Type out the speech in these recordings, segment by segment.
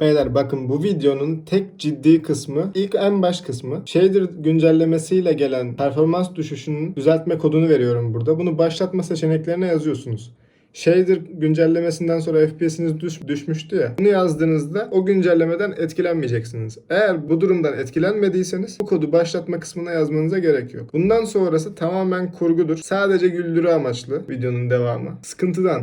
Beyler bakın bu videonun tek ciddi kısmı ilk en baş kısmı. Shader güncellemesiyle gelen performans düşüşünün düzeltme kodunu veriyorum burada. Bunu başlatma seçeneklerine yazıyorsunuz. Shader güncellemesinden sonra FPS'iniz düş, düşmüştü ya. Bunu yazdığınızda o güncellemeden etkilenmeyeceksiniz. Eğer bu durumdan etkilenmediyseniz bu kodu başlatma kısmına yazmanıza gerek yok. Bundan sonrası tamamen kurgudur. Sadece güldürü amaçlı videonun devamı. Sıkıntıdan.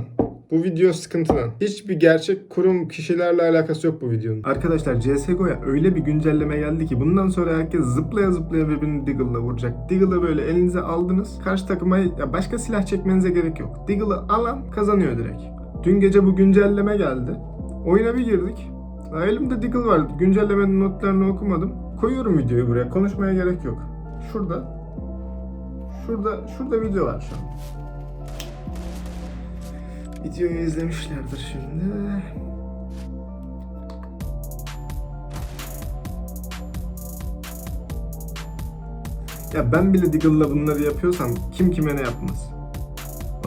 Bu video sıkıntıdan. Hiçbir gerçek kurum kişilerle alakası yok bu videonun. Arkadaşlar CSGO'ya öyle bir güncelleme geldi ki bundan sonra herkes zıplaya zıplaya birbirini Deagle'la vuracak. Deagle'ı böyle elinize aldınız. Karşı takıma ya başka silah çekmenize gerek yok. Deagle'ı alan kazanıyor direkt. Dün gece bu güncelleme geldi. Oyuna bir girdik. Ya elimde Deagle vardı. Güncellemenin notlarını okumadım. Koyuyorum videoyu buraya. Konuşmaya gerek yok. Şurada. Şurada, şurada video var şu an. Videoyu izlemişlerdir şimdi. Ya ben bile Deagle'la bunları yapıyorsam kim kime ne yapmaz.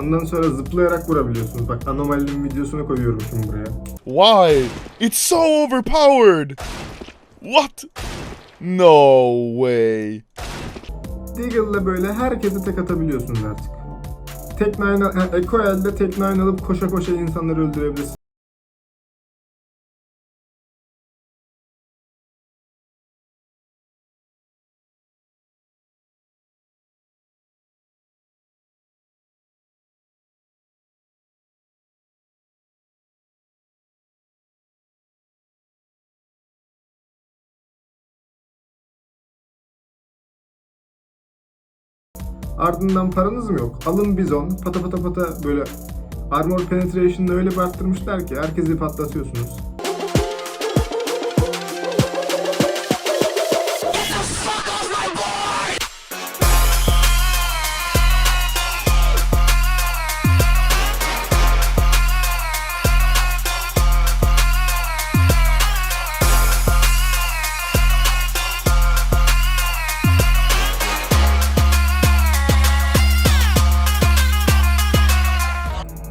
Ondan sonra zıplayarak vurabiliyorsunuz. Bak anomalinin videosunu koyuyorum şimdi buraya. Why? It's so overpowered! What? No way. Deagle'la böyle herkese tek atabiliyorsunuz artık. Tek nine, ha, Eco elde tek nine alıp koşa koşa insanları öldürebilirsiniz. Ardından paranız mı yok? Alın bizon, pata pata pata böyle armor penetration'ını öyle bir arttırmışlar ki herkesi patlatıyorsunuz.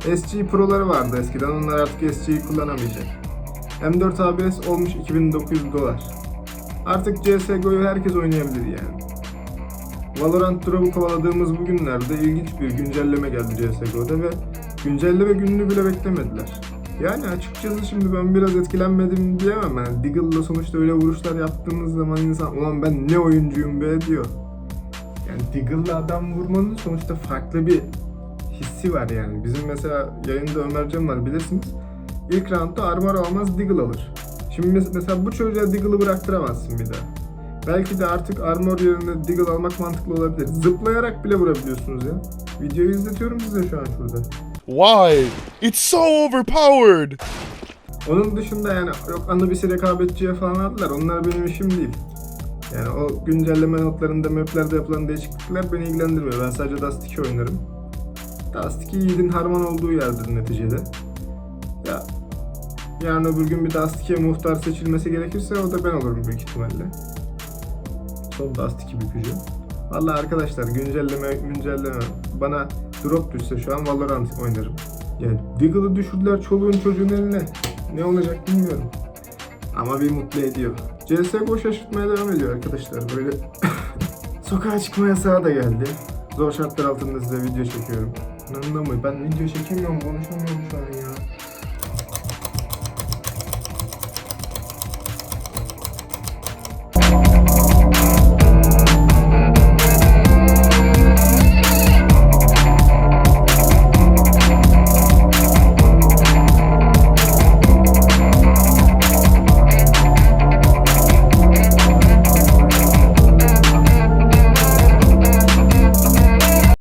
SG Pro'ları vardı eskiden. Onlar artık SG'yi kullanamayacak. M4 ABS olmuş 2900 dolar. Artık CSGO'yu herkes oynayabilir yani. Valorant drop'u kovaladığımız bu günlerde ilginç bir güncelleme geldi CSGO'da ve güncelleme gününü bile beklemediler. Yani açıkçası şimdi ben biraz etkilenmedim diyemem yani. Deagle'la sonuçta öyle vuruşlar yaptığımız zaman insan ulan ben ne oyuncuyum be diyor. Yani Deagle'la adam vurmanın sonuçta farklı bir hissi var yani. Bizim mesela yayında Ömercan var bilirsiniz. İlk roundda armor almaz Deagle alır. Şimdi mes- mesela bu çocuğa Deagle'ı bıraktıramazsın bir daha. Belki de artık armor yerine Deagle almak mantıklı olabilir. Zıplayarak bile vurabiliyorsunuz ya. Videoyu izletiyorum size şu an şurada. Why? It's so overpowered! Onun dışında yani yok Anubis'i rekabetçiye falan aldılar. Onlar benim işim değil. Yani o güncelleme notlarında maplerde yapılan değişiklikler beni ilgilendirmiyor. Ben sadece Dust 2 oynarım. Dust 2 yiğidin harman olduğu yerdir neticede. Ya yarın öbür gün bir Dust 2'ye muhtar seçilmesi gerekirse o da ben olurum büyük ihtimalle. Son Dust 2 bükücü. Vallahi arkadaşlar güncelleme güncelleme bana drop düşse şu an Valorant oynarım. Yani Deagle'ı düşürdüler çoluğun çocuğun eline. Ne olacak bilmiyorum. Ama bir mutlu ediyor. CSGO şaşırtmaya devam ediyor arkadaşlar. Böyle sokağa çıkma yasağı da geldi. Zor şartlar altında size video çekiyorum. 能不能每班领就行，签名我都没。